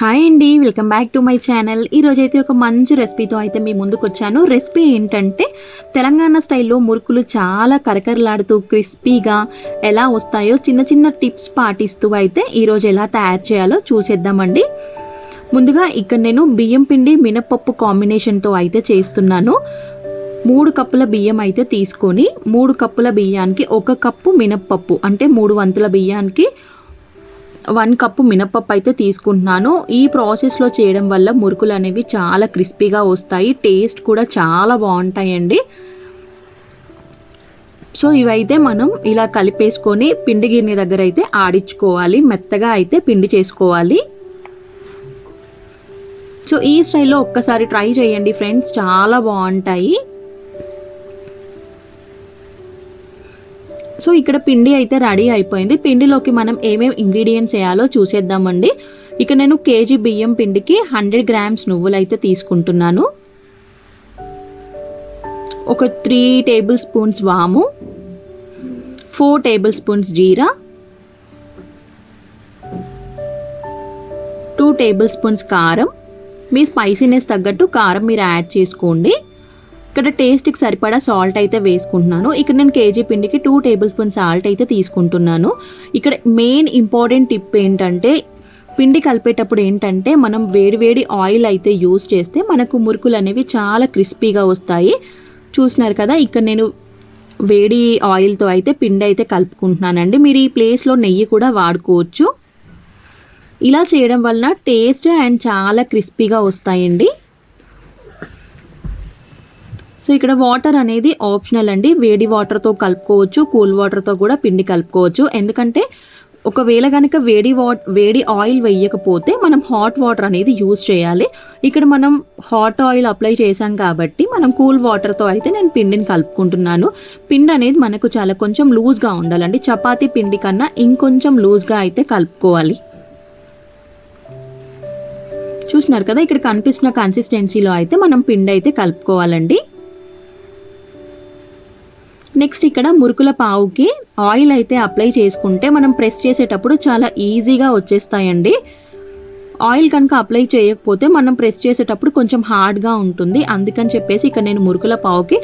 Hi అండి welcome back to my channel. ఈరోజు అయితే ఒక మంచి రెసిపీతో అయితే మీ ముందుకు వచ్చాను రెసిపీ ఏంటంటే తెలంగాణ స్టైల్లో మురుకులు చాలా కరకరలాడుతూ క్రిస్పీగా ఎలా వస్తాయో చిన్న చిన్న టిప్స్ పాటిస్తూ అయితే ఈరోజు ఎలా తయారు చేయాలో చూసేద్దామండి. ముందుగా ఇక్కడ నేను బియ్యం పిండి మినపప్పు కాంబినేషన్తో అయితే చేస్తున్నాను. మూడు కప్పుల బియ్యం అయితే తీసుకొని మూడు కప్పుల బియ్యానికి ఒక కప్పు మినప్పప్పు అంటే మూడు వంతుల బియ్యానికి వన్ కప్పు మినపప్పు అయితే తీసుకుంటున్నాను. ఈ ప్రాసెస్లో చేయడం వల్ల మురుకులు అనేవి చాలా క్రిస్పీగా వస్తాయి. టేస్ట్ కూడా చాలా బాగుంటాయండి. సో ఇవైతే మనం ఇలా కలిపేసుకొని పిండి గిన్నె దగ్గర అయితే ఆడించుకోవాలి. మెత్తగా అయితే పిండి చేసుకోవాలి. సో ఈ స్టైల్లో ఒక్కసారి ట్రై చేయండి ఫ్రెండ్స్. చాలా బాగుంటాయి. సో ఇక్కడ పిండి అయితే రెడీ అయిపోయింది. పిండిలోకి మనం ఏమేమి ఇంగ్రీడియంట్స్ వేయాలో చూసేద్దామండి. ఇక నేను కేజీ బియ్యం పిండికి హండ్రెడ్ గ్రామ్స్ నువ్వులు అయితే తీసుకుంటున్నాను. ఒక త్రీ టేబుల్ స్పూన్స్ వాము. ఫోర్ టేబుల్ స్పూన్స్ జీరా. టూ టేబుల్ స్పూన్స్ కారం. మీ స్పైసీనెస్ తగ్గట్టు కారం మీరు యాడ్ చేసుకోండి. ఇక్కడ టేస్ట్కి సరిపడా సాల్ట్ అయితే వేసుకుంటున్నాను. ఇక్కడ నేను కేజీ పిండికి టూ టేబుల్ స్పూన్ సాల్ట్ అయితే తీసుకుంటున్నాను. ఇక్కడ మెయిన్ ఇంపార్టెంట్ టిప్ ఏంటంటే పిండి కలిపేటప్పుడు ఏంటంటే మనం వేడివేడి ఆయిల్ అయితే యూస్ చేస్తే మనకు మురుకులు అనేవి చాలా క్రిస్పీగా వస్తాయి. చూసినారు కదా ఇక్కడ నేను వేడి ఆయిల్తో అయితే పిండి అయితే కలుపుకుంటున్నానండి. మీరు ఈ ప్లేస్లో నెయ్యి కూడా వాడుకోవచ్చు. ఇలా చేయడం వలన టేస్ట్ అండ్ చాలా క్రిస్పీగా వస్తాయండి. సో ఇక్కడ వాటర్ అనేది ఆప్షనల్ అండి. వేడి వాటర్తో కలుపుకోవచ్చు కూల్ వాటర్తో కూడా పిండి కలుపుకోవచ్చు. ఎందుకంటే ఒకవేళ కనుక వేడి వా వేడి ఆయిల్ వేయకపోతే మనం హాట్ వాటర్ అనేది యూజ్ చేయాలి. ఇక్కడ మనం హాట్ ఆయిల్ అప్లై చేసాం కాబట్టి మనం కూల్ వాటర్తో అయితే నేను పిండిని కలుపుకుంటున్నాను. పిండి అనేది మనకు చాలా కొంచెం లూజ్గా ఉండాలండి. చపాతీ పిండి కన్నా ఇంకొంచెం లూజ్గా అయితే కలుపుకోవాలి. చూసినారు కదా ఇక్కడ కనిపిస్తున్న కన్సిస్టెన్సీలో అయితే మనం పిండి అయితే కలుపుకోవాలండి. నెక్స్ట్ ఇక్కడ మురుకుల పావుకి ఆయిల్ అయితే అప్లై చేసుకుంటే మనం ప్రెస్ చేసేటప్పుడు చాలా ఈజీగా వచ్చేస్తాయండి. ఆయిల్ కనుక అప్లై చేయకపోతే మనం ప్రెస్ చేసేటప్పుడు కొంచెం హార్డ్గా ఉంటుంది. అందుకని చెప్పేసి ఇక్కడ నేను మురుకుల పావుకి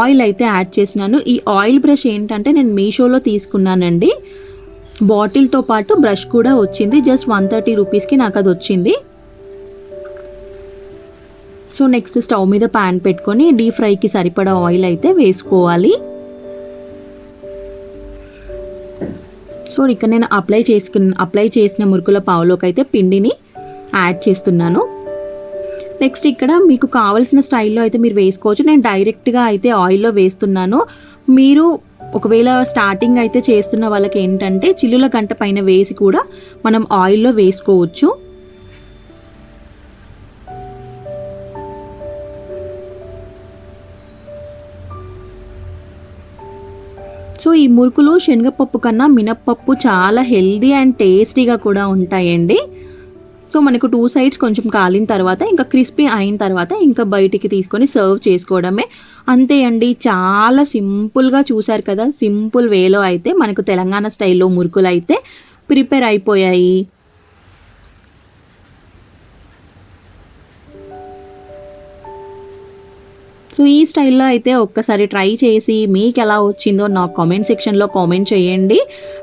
ఆయిల్ అయితే యాడ్ చేసినాను. ఈ ఆయిల్ బ్రష్ ఏంటంటే నేను మీషోలో తీసుకున్నానండి. బాటిల్తో పాటు బ్రష్ కూడా వచ్చింది. జస్ట్ వన్ థర్టీ రూపీస్కి నాకు అది వచ్చింది. సో నెక్స్ట్ స్టవ్ మీద ప్యాన్ పెట్టుకొని డీప్ ఫ్రైకి సరిపడా ఆయిల్ అయితే వేసుకోవాలి. సో ఇక్కడ నేను అప్లై చేసుకున్న అప్లై చేసిన మురుకుల పావులోకి అయితే పిండిని యాడ్ చేస్తున్నాను. నెక్స్ట్ ఇక్కడ మీకు కావాల్సిన స్టైల్లో అయితే మీరు వేసుకోవచ్చు. నేను డైరెక్ట్గా అయితే ఆయిల్లో వేస్తున్నాను. మీరు ఒకవేళ స్టార్టింగ్ అయితే చేస్తున్న వాళ్ళకి ఏంటంటే చిల్లుల గంట పైన వేసి కూడా మనం ఆయిల్లో వేసుకోవచ్చు. సో ఈ మురుకులు శనగపప్పు కన్నా మినప్పప్పు చాలా హెల్దీ అండ్ టేస్టీగా కూడా ఉంటాయండి. సో మనకు టూ సైడ్స్ కొంచెం కాలిన తర్వాత ఇంకా క్రిస్పీ అయిన తర్వాత ఇంకా బయటికి తీసుకొని సర్వ్ చేసుకోవడమే. అంతే అండి చాలా సింపుల్గా చూసారు కదా సింపుల్ వేలో అయితే మనకు తెలంగాణ స్టైల్లో మురుకులు అయితే ప్రిపేర్ అయిపోయాయి. సో ఈ స్టైల్లో అయితే ఒక్కసారి ట్రై చేసి మీకు ఎలా వచ్చిందో నాకు కామెంట్ సెక్షన్లో కామెంట్ చేయండి.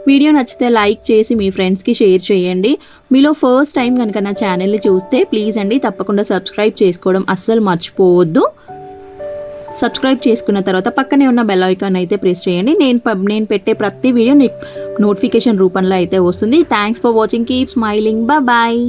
వీడియో నచ్చితే లైక్ చేసి మీ ఫ్రెండ్స్కి షేర్ చేయండి. మీలో ఫస్ట్ టైం కనుక నా ఛానల్ని చూస్తే ప్లీజ్ అండి తప్పకుండా సబ్స్క్రైబ్ చేసుకోవడం అస్సలు మర్చిపోవద్దు. సబ్స్క్రైబ్ చేసుకున్న తర్వాత పక్కనే ఉన్న బెల్ ఐకాన్ అయితే ప్రెస్ చేయండి. నేను నేను పెట్టే ప్రతి వీడియో నోటిఫికేషన్ రూపంలో అయితే వస్తుంది. Thanks for watching keep smiling bye